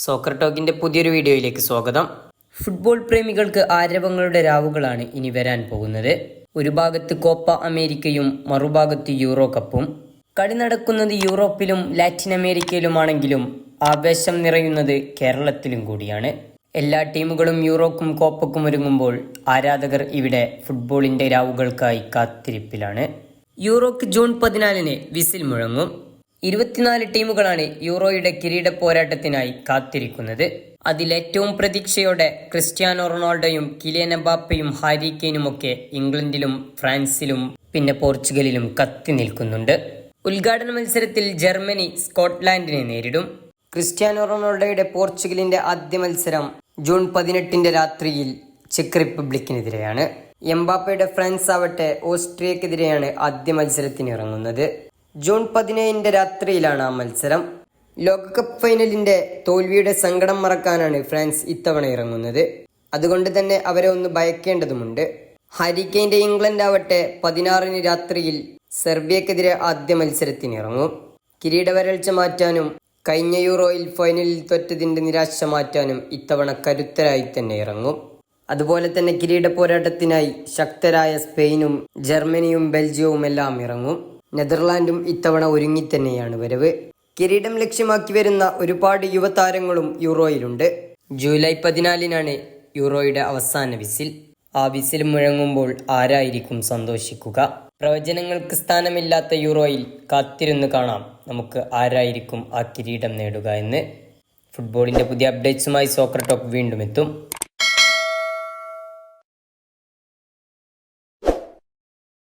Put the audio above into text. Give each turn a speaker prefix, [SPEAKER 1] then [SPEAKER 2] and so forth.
[SPEAKER 1] Soccer ടോക്കിന്റെ പുതിയൊരു വീഡിയോയിലേക്ക് സ്വാഗതം. ഫുട്ബോൾ പ്രേമികൾക്ക് ആരവങ്ങളുടെ രാവുകളാണ് ഇനി വരാൻ പോകുന്നത്. ഒരു ഭാഗത്ത് കോപ്പ അമേരിക്കയും മറുഭാഗത്ത് യൂറോ കപ്പും കളി നടക്കുന്നത് യൂറോപ്പിലും ലാറ്റിൻ അമേരിക്കയിലുമാണെങ്കിലും ആവേശം നിറയുന്നത് കേരളത്തിലും കൂടിയാണ്. എല്ലാ ടീമുകളും യൂറോക്കും കോപ്പക്കും ഒരുങ്ങുമ്പോൾ ആരാധകർ ഇവിടെ ഫുട്ബോളിന്റെ രാവുകൾക്കായി കാത്തിരിപ്പിലാണ്. യൂറോക്ക് ജൂൺ പതിനാലിന് വിസിൽ മുഴങ്ങും. ഇരുപത്തിനാല് ടീമുകളാണ് യൂറോയുടെ കിരീട പോരാട്ടത്തിനായി കാത്തിരിക്കുന്നത്. അതിലേറ്റവും പ്രതീക്ഷയോടെ ക്രിസ്ത്യാനോ റൊണാൾഡോയും കിലിയൻ എംബാപ്പയും ഹാരി കെയ്നുമൊക്കെ ഇംഗ്ലണ്ടിലും ഫ്രാൻസിലും പിന്നെ പോർച്ചുഗലിലും കത്തി നിൽക്കുന്നുണ്ട്. ഉദ്ഘാടന മത്സരത്തിൽ ജർമ്മനി സ്കോട്ട്ലാൻഡിനെ നേരിടും. ക്രിസ്ത്യാനോ റൊണാൾഡോയുടെ പോർച്ചുഗലിന്റെ ആദ്യ മത്സരം ജൂൺ പതിനെട്ടിന്റെ രാത്രിയിൽ ചെക്ക് റിപ്പബ്ലിക്കിനെതിരെയാണ്. എംബാപ്പയുടെ ഫ്രാൻസ് ആവട്ടെ ഓസ്ട്രിയക്കെതിരെയാണ് ആദ്യ മത്സരത്തിന് ഇറങ്ങുന്നത് ജൂൺ പതിനേഴിന്റെ രാത്രിയിലാണ് ആ മത്സരം. ലോകകപ്പ് ഫൈനലിന്റെ തോൽവിയുടെ സങ്കടം മറക്കാനാണ് ഫ്രാൻസ് ഇത്തവണ ഇറങ്ങുന്നത്. അതുകൊണ്ട് തന്നെ അവരെ ഒന്ന് ഭയക്കേണ്ടതുമുണ്ട്. ഹരിക്കെയിന്റെ ഇംഗ്ലണ്ട് ആവട്ടെ പതിനാറിന് രാത്രിയിൽ സെർബിയക്കെതിരെ ആദ്യ മത്സരത്തിന് ഇറങ്ങും കിരീടവരൾച്ച മാറ്റാനും കഴിഞ്ഞ യൂറോയിൽ ഫൈനലിൽ തോറ്റതിന്റെ നിരാശ മാറ്റാനും ഇത്തവണ കരുത്തരായി തന്നെ ഇറങ്ങും. അതുപോലെ തന്നെ കിരീട പോരാട്ടത്തിനായി ശക്തരായ സ്പെയിനും ജർമ്മനിയും ബെൽജിയവും എല്ലാം ഇറങ്ങും. നെതർലാൻഡും ഇത്തവണ ഒരുങ്ങി തന്നെയാണ് വരവ്. കിരീടം ലക്ഷ്യമാക്കി വരുന്ന ഒരുപാട് യുവതാരങ്ങളും യൂറോയിലുണ്ട്. ജൂലൈ പതിനാലിനാണ് യൂറോയുടെ അവസാന വിസിൽ. ആ വിസിൽ മുഴങ്ങുമ്പോൾ ആരായിരിക്കും സന്തോഷിക്കുക? പ്രവചനങ്ങൾക്ക് സ്ഥാനമില്ലാത്ത യൂറോയിൽ കാത്തിരുന്ന് കാണാം. നമുക്ക് ആരായിരിക്കും ആ കിരീടം നേടുക എന്ന്. ഫുട്ബോളിന്റെ പുതിയ അപ്ഡേറ്റ്സുമായി സോക്കർ ടോക്ക് വീണ്ടും എത്തും.